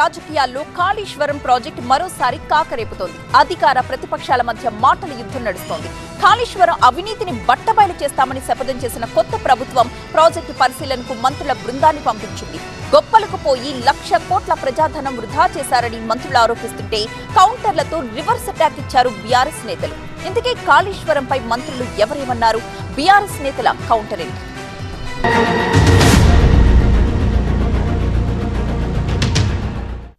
రాజకీయాల్లో కాళేశ్వరం ప్రాజెక్టు మరోసారి కాకరేపుతోంది. అధికార ప్రతిపక్షాల మధ్య మాటల యుద్ధం నడుస్తోంది. కాళేశ్వరం అవినీతిని బట్టబయలు చేస్తామని శపథం చేసిన కొత్త ప్రభుత్వం ప్రాజెక్టు పరిశీలనకు మంత్రుల బృందాన్ని పంపించింది. గొప్పలకు పోయి లక్ష కోట్ల ప్రజాధనం వృధా చేశారని మంత్రులు ఆరోపిస్తుంటే కౌంటర్లతో రివర్స్ అటాక్ ఇచ్చారు బీఆర్ఎస్ నేతలు. ఇంతకీ కాళేశ్వరంపై మంత్రులు ఎవరేమన్నారు? బీఆర్ఎస్ నేతల కౌంటర్ ఏంటి?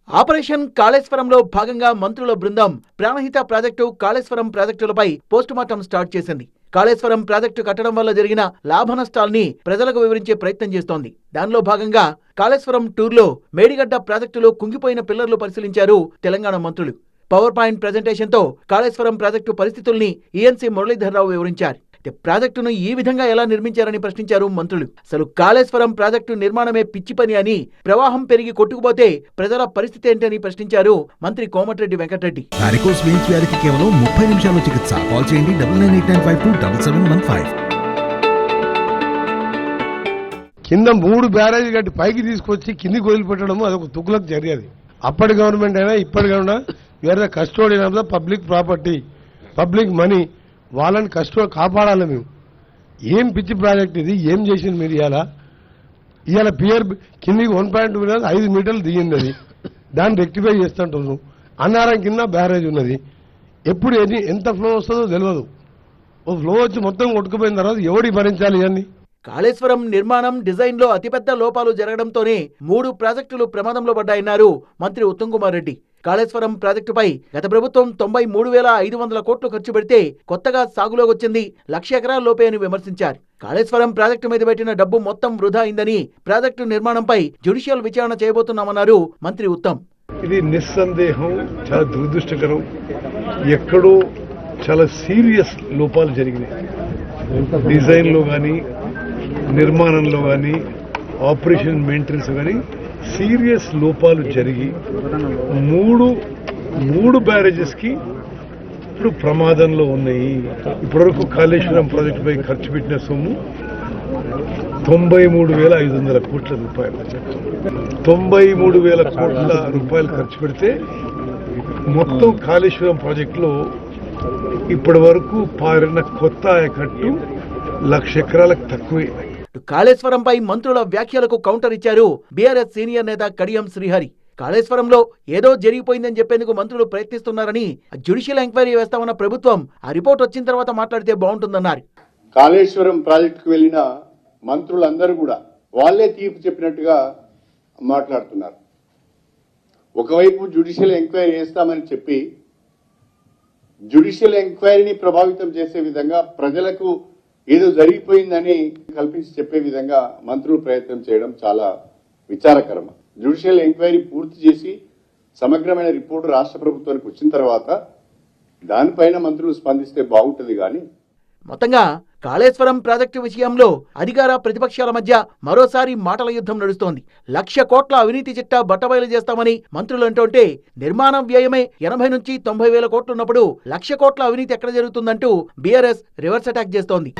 ఆపరేషన్ కాళేశ్వరంలో భాగంగా మంత్రుల బృందం ప్రాణహిత ప్రాజెక్టు కాళేశ్వరం ప్రాజెక్టులపై పోస్టుమార్టం స్టార్ట్ చేసింది. కాళేశ్వరం ప్రాజెక్టు కట్టడం వల్ల జరిగిన లాభ నష్టాల్ని ప్రజలకు వివరించే ప్రయత్నం చేస్తోంది. దానిలో భాగంగా కాళేశ్వరం టూర్లో మేడిగడ్డ ప్రాజెక్టులో కుంగిపోయిన పిల్లర్లు పరిశీలించారు తెలంగాణ మంత్రులు. పవర్ పాయింట్ ప్రజెంటేషన్తో కాళేశ్వరం ప్రాజెక్టు పరిస్థితుల్ని ఈఎన్సీ మురళీధర్రావు వివరించారు. ప్రాజెక్టును ఈ విధంగా ఎలా నిర్మించారని ప్రశ్నించారు మంత్రులు. అసలు కాళేశ్వరం ప్రాజెక్టు నిర్మాణమే పిచ్చి పని అని ప్రవాహం పెరిగి కొట్టుకుపోతే ప్రజల పరిస్థితి ఏంటని ప్రశ్నించారు మంత్రి కోమటిరెడ్డి వెంకటరెడ్డి. వారికోస్ వెయిన్స్ వ్యాధికి కేవలం ముప్పై నిమిషాల్లో చికిత్స. కాల్ చేయండి double nine eight nine five two double seven one five. కింద మూడు బ్యారేజ్ కట్టి పైకి తీసుకొచ్చి కిందికి వదిలిపెట్టడం అదొక తుకులకు జరిగేది అప్పటి గవర్నమెంట్ అయినా ఇప్పటి గవర్నమెంట్ వేరే custodian of the public property public money వాళ్ళని కస్టో కాపాడాలి మేము. ఏం పిచ్చి ప్రాజెక్ట్ ఇది? ఏం చేసింది మీరు ఇవాళ? ఇవాళ పియర్ కిందికి వన్ పాయింట్ టూ మీటర్స్ ఐదు మీటర్లు దిగింది అది. దాన్ని రెక్టిఫై చేస్తుంటున్నాం అన్నారం కింద బ్యారేజ్ ఉన్నది. ఎప్పుడు ఎన్ని ఎంత ఫ్లో వస్తుందో తెలియదు ఓ ఫ్లో వచ్చి మొత్తం కొట్టుకుపోయిన తర్వాత ఎవడి భరించాలి ఇవన్నీ? కాళేశ్వరం నిర్మాణం డిజైన్లో అతిపెద్ద లోపాలు జరగడంతోనే మూడు ప్రాజెక్టులు ప్రమాదంలో పడ్డాయన్నారు మంత్రి ఉత్తమ్ కుమార్ రెడ్డి. కాళేశ్వరం ప్రాజెక్టుపై గత ప్రభుత్వం తొంభై మూడు వేల ఐదు వందల కోట్లు ఖర్చు పెడితే కొత్తగా సాగులోకి వచ్చింది లక్ష ఎకరాల లోపే అని విమర్శించారు. కాళేశ్వరం ప్రాజెక్టు మీద పెట్టిన డబ్బు మొత్తం వృధా అయిందని ప్రాజెక్టు నిర్మాణంపై జ్యుడిషియల్ విచారణ చేయబోతున్నామన్నారు మంత్రి ఉత్తమ్. ఇది నిస్సందేహం చాలా దురదృష్టకరం. ఎక్కడో చాలా సీరియస్ లోపాలు జరిగినాయి. డిజైన్లో కానీ నిర్మాణంలో కానీ ఆపరేషన్ మెయింటెనెన్స్ కానీ సీరియస్ లోపాలు జరిగి మూడు మూడు బ్యారేజెస్కి ఇప్పుడు ప్రమాదంలో ఉన్నాయి. ఇప్పటివరకు కాళేశ్వరం ప్రాజెక్టుపై ఖర్చు పెట్టిన సొమ్ము తొంభై మూడు వేల ఐదు వందల కోట్ల రూపాయలు. తొంభై మూడు వేల కోట్ల రూపాయలు ఖర్చు పెడితే మొత్తం కాళేశ్వరం ప్రాజెక్టులో ఇప్పటి వరకు పారిన కొత్త ఆయకట్టు లక్ష ఎకరాలకు తక్కువే. కాళేశ్వరంపై మంత్రుల వ్యాఖ్యలకు కౌంటర్ ఇచ్చారు బీఆర్ఎస్ సీనియర్ నేత కడియం శ్రీహరి. కాళేశ్వరంలో ఏదో జరిగిపోయిందని చెప్పేందుకు మంత్రులు ప్రయత్నిస్తున్నారని జ్యుడిషియల్ ఎంక్వైరీ వేస్తామన్న ప్రభుత్వం ఆ రిపోర్ట్ వచ్చిన తర్వాత మాట్లాడితే బాగుంటుందన్నారు. కాళేశ్వరం ప్రాజెక్టుకు వెళ్ళిన మంత్రులందరూ కూడా వాళ్ళే తీర్పు చెప్పినట్టుగా మాట్లాడుతున్నారు. ఒకవైపు జ్యుడిషియల్ ఎంక్వైరీ చేస్తామని చెప్పి జ్యుడిషియల్ ఎంక్వైరీని ప్రభావితం చేసే విధంగా ప్రజలకు ఏదో జరిగిపోయిందని కల్పించి చెప్పే విధంగా మంత్రులు ప్రయత్నం చేయడం చాలా విచారకరం. జ్యుడిషియల్ ఎంక్వైరీ పూర్తి చేసి సమగ్రమైన రిపోర్టు రాష్ట్ర ప్రభుత్వానికి వచ్చిన తర్వాత దానిపైన మంత్రులు స్పందిస్తే బాగుంటుంది కానీ మొత్తంగా కాళేశ్వరం ప్రాజెక్టు విషయంలో అధికార ప్రతిపక్షాల మధ్య మరోసారి మాటల యుద్ధం నడుస్తోంది. లక్ష కోట్ల అవినీతి చిట్టా బట్టబయలు చేస్తామని మంత్రులు అంటుంటే నిర్మాణం వ్యయమే ఎనభై నుంచి తొంభై వేల కోట్లున్నప్పుడు లక్ష కోట్ల అవినీతి ఎక్కడ జరుగుతుందంటూ బీఆర్ఎస్ రివర్స్ అటాక్ చేస్తోంది.